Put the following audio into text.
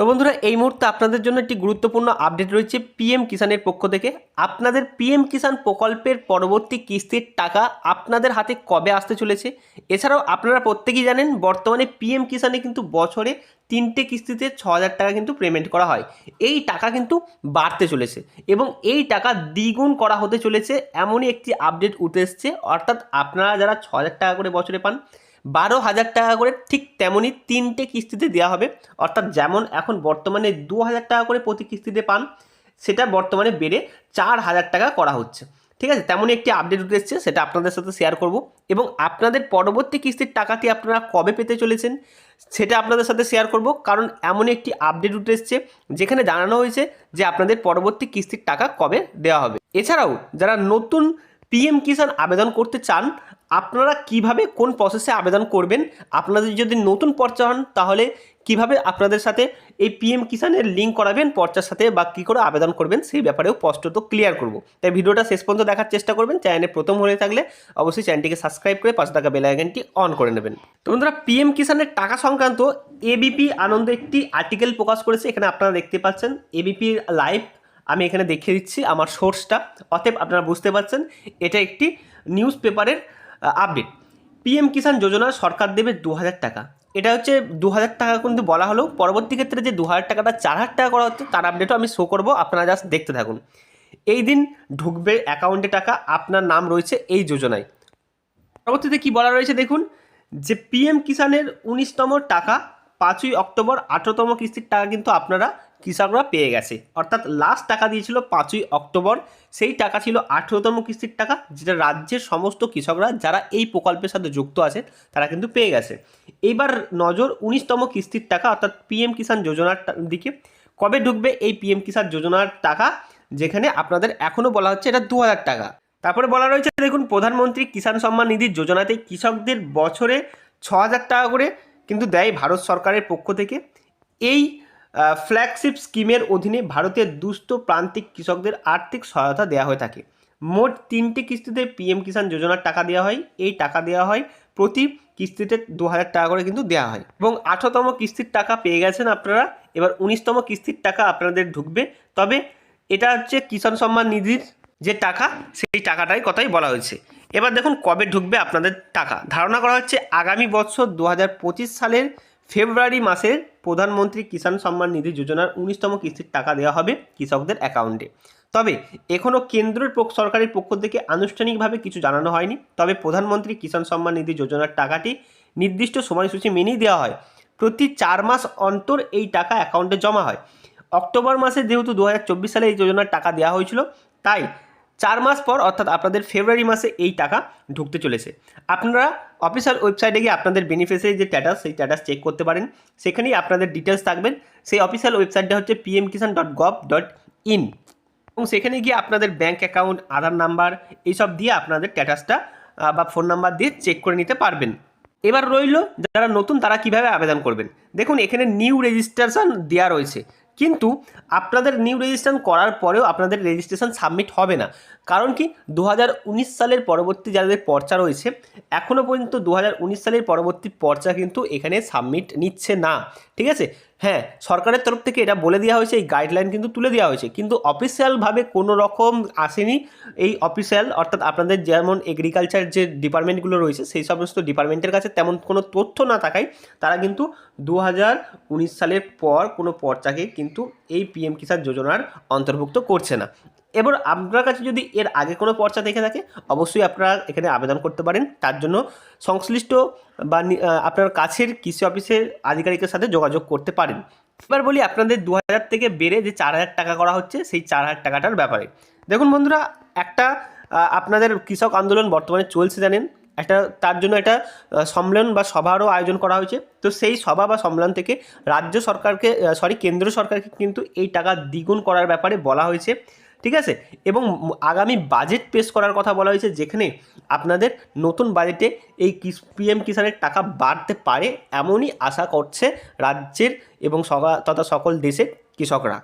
তো বন্ধুরা, এই মুহূর্তে আপনাদের জন্য একটি গুরুত্বপূর্ণ আপডেট রয়েছে পিএম কিষানের পক্ষ থেকে। আপনাদের পিএম কিষান প্রকল্পের পরবর্তী কিস্তির টাকা আপনাদের হাতে কবে আসতে চলেছে? এছাড়াও আপনারা প্রত্যেকেই জানেন, বর্তমানে পিএম কিষানে কিন্তু বছরে তিনটে কিস্তিতে ছ হাজার টাকা কিন্তু পেমেন্ট করা হয়। এই টাকা কিন্তু বাড়তে চলেছে এবং এই টাকা দ্বিগুণ করা হতে চলেছে, এমনই একটি আপডেট উঠে এসছে। অর্থাৎ আপনারা যারা ছ হাজার টাকা করে বছরে পান বারো হাজার টাকা করে ঠিক তেমনই তিনটে কিস্তিতে দেওয়া হবে। অর্থাৎ যেমন এখন বর্তমানে দু হাজার টাকা করে প্রতি কিস্তিতে পান, সেটা বর্তমানে বেড়ে চার হাজার টাকা করা হচ্ছে। ঠিক আছে? তেমনই একটি আপডেট উঠে এসছে, সেটা আপনাদের সাথে শেয়ার করব। এবং আপনাদের পরবর্তী কিস্তির টাকাটি আপনারা কবে পেতে চলেছেন, সেটা আপনাদের সাথে শেয়ার করব। কারণ এমন একটি আপডেট উঠে এসছে, যেখানে জানানো হয়েছে যে আপনাদের পরবর্তী কিস্তির টাকা কবে দেওয়া হবে। এছাড়াও, যারা নতুন পিএম কিষাণ আবেদন করতে চান, আপনারা কীভাবে কোন প্রসেসে আবেদন করবেন, আপনাদের যদি নতুন পর্চা হন, তাহলে কীভাবে আপনাদের সাথে এই পিএম কিষাণের লিঙ্ক করাবেন, পর্চার সাথে বা কী করে আবেদন করবেন, সেই ব্যাপারেও স্পষ্টত ক্লিয়ার করব। তাই ভিডিওটা শেষ পর্যন্ত দেখার চেষ্টা করবেন, চ্যানেলে প্রথম হয়ে থাকলে অবশ্যই চ্যানেলটিকে সাবস্ক্রাইব করে পাশে থাকা বেল আইকনটি অন করে নেবেন। তো বন্ধুরা পিএম কিষাণের টাকা সংক্রান্ত এবিপি আনন্দ একটি আর্টিকেল প্রকাশ করেছে, এখানে আপনারা দেখতে পাচ্ছেন এবিপির লাইভ আমি এখানে দেখিয়ে দিচ্ছি আমার সোর্সটা অতএব আপনারা বুঝতে পারছেন, এটা একটি নিউজ পেপারের আপডেট পিএম কিষাণ যোজনা সরকার দেবে দু হাজার টাকা। এটা হচ্ছে দু হাজার টাকা কিন্তু বলা হলো। পরবর্তী ক্ষেত্রে যে দু হাজার টাকাটা চার হাজার টাকা করা হচ্ছে, তার আপডেটও আমি শো করব। আপনারা জাস্ট দেখতে থাকুন। এই দিন ঢুকবে অ্যাকাউন্টে টাকা। আপনার নাম রয়েছে এই যোজনায় পরবর্তীতে কি বলা রয়েছে দেখুন, যে পিএম কিষাণের উনিশতম টাকা, পাঁচই অক্টোবর আঠেরোতম কিস্তির টাকা কিন্তু আপনারা কৃষকরা পেয়ে গেছে। অর্থাৎ লাস্ট টাকা দিয়েছিল পাঁচই অক্টোবর। সেই টাকা ছিল আঠেরোতম কিস্তির টাকা, যেটা রাজ্যের সমস্ত কৃষকরা যারা এই প্রকল্পের সাথে যুক্ত আছে তারা কিন্তু পেয়ে গেছে। এইবার নজর উনিশতম কিস্তির টাকা, অর্থাৎ পিএম কিষাণ যোজনার দিকে। কবে ঢুকবে এই পিএম কিষাণ যোজনার টাকা? যেখানে আপনাদের এখনও বলা হচ্ছে এটা দু হাজার টাকা। তারপরে বলা রয়েছে, দেখুন, প্রধানমন্ত্রী কিষাণ সম্মান নিধি যোজনাতে কৃষকদের বছরে ছ হাজার টাকা করে কিন্তু দেয় ভারত সরকারের পক্ষ থেকে। এই ফ্ল্যাগশিপ স্কিমের অধীনে ভারতের দুস্থ প্রান্তিক কৃষকদের আর্থিক সহায়তা দেওয়া হয়ে থাকে। মোট তিনটি কিস্তিতে পিএম কিষাণ যোজনার টাকা দেওয়া হয়। এই টাকা দেওয়া হয় প্রতি কিস্তিতে দু হাজার টাকা করে কিন্তু দেওয়া হয়। এবং আঠারোতম কিস্তির টাকা পেয়ে গেছেন আপনারা। এবার উনিশতম কিস্তির টাকা আপনাদের ঢুকবে। তবে এটা হচ্ছে কিষাণ সম্মান নিধির যে টাকা, সেই টাকাটাই কথাই বলা হয়েছে। এবার দেখুন কবে ঢুকবে আপনাদের টাকা। ধারণা করা হচ্ছে আগামী বছর দু হাজার পঁচিশ সালের ফেব্রুয়ারি মাসের প্রধানমন্ত্রী কিষাণ সম্মান নিধি যোজনার উনিশতম কিস্তির টাকা দেওয়া হবে কৃষকদের অ্যাকাউন্টে। তবে এখনও কেন্দ্রের সরকারের পক্ষ থেকে আনুষ্ঠানিকভাবে কিছু জানানো হয়নি। তবে প্রধানমন্ত্রী কিষাণ সম্মান নিধি যোজনার টাকাটি নির্দিষ্ট সময়সূচি মেনেই দেওয়া হয়। প্রতি চার মাস অন্তর এই টাকা অ্যাকাউন্টে জমা হয়। অক্টোবর মাসে যেহেতু দু হাজার চব্বিশ সালে এই যোজনার টাকা দেওয়া হয়েছিল, তাই চার মাস পর অর্থাৎ আপনাদের ফেব্রুয়ারি মাসে এই টাকা ঢুকতে চলেছে। আপনারা অফিসিয়াল ওয়েবসাইটে গিয়ে আপনাদের বেনিফিসিয়ারি যে স্ট্যাটাস সেই স্ট্যাটাস চেক করতে পারেন। সেখানেই আপনাদের ডিটেলস থাকবেন। সেই অফিসিয়াল ওয়েবসাইটটা হচ্ছে PM Kisan dot gov dot in এবং সেখানে গিয়ে আপনাদের ব্যাঙ্ক অ্যাকাউন্ট আধার নাম্বার এইসব দিয়ে আপনাদের স্ট্যাটাসটা বা ফোন নাম্বার দিয়ে চেক করে নিতে পারবেন। এবার রইল যারা নতুন, তারা কীভাবে আবেদন করবেন? দেখুন, এখানে নিউ রেজিস্ট্রেশন দেওয়া রয়েছে। কিন্তু আপনাদের নিউ রেজিস্ট্রেশন করার পরেও আপনাদের রেজিস্ট্রেশন সাবমিট হবে না। কারণ কি? দু হাজার উনিশ সালের পরবর্তী যাদের পর্চা রয়েছে এখনও পর্যন্ত দু হাজার উনিশ সালের পরবর্তী পর্চা কিন্তু এখানে সাবমিট নিচ্ছে না। ঠিক আছে? হ্যাঁ সরকারের তরফ থেকে এটা বলে দেওয়া হয়েছে, এই গাইডলাইন কিন্তু তুলে দেওয়া হয়েছে। কিন্তু অফিসিয়ালভাবে কোনো রকম আসেনি এই অফিসিয়াল অর্থাৎ আপনাদের যেমন এগ্রিকালচার যে ডিপার্টমেন্টগুলো রয়েছে, সেই সমস্ত ডিপার্টমেন্টের কাছে তেমন কোনো তথ্য না থাকায় তারা কিন্তু দু হাজার উনিশ সালের পর কোনো পর্চাকে কিন্তু এই পিএম কিষাণ যোজনার অন্তর্ভুক্ত করছে না। এবার আপনার কাছে যদি এর আগে কোনো পর্চা দেখে থাকে, অবশ্যই আপনারা এখানে আবেদন করতে পারেন। তার জন্য সংশ্লিষ্ট বা আপনার কাছের কৃষি অফিসের আধিকারিকের সাথে যোগাযোগ করতে পারেন। এবার বলি আপনাদের দু হাজার থেকে বেড়ে যে চার হাজার টাকা করা হচ্ছে, সেই চার হাজার টাকাটার ব্যাপারে। দেখুন বন্ধুরা, একটা আপনাদের কৃষক আন্দোলন বর্তমানে চলছে জানেন। একটা, তার জন্য একটা সম্মেলন বা সভারও আয়োজন করা হয়েছে। তো সেই সভা বা সম্মেলন থেকে রাজ্য সরকারকে সরি কেন্দ্র সরকারকে কিন্তু এই টাকা দ্বিগুণ করার ব্যাপারে বলা হয়েছে। ঠিক আছে? এবং আগামী বাজেট পেশ করার কথা বলা হয়েছে যেখানে আপনাদের নতুন বাজেটে এই পিএম কিষানের টাকা বাড়তে পারে এমনই আশা করছে রাজ্যের এবং তথা সকল দেশের কৃষকরা।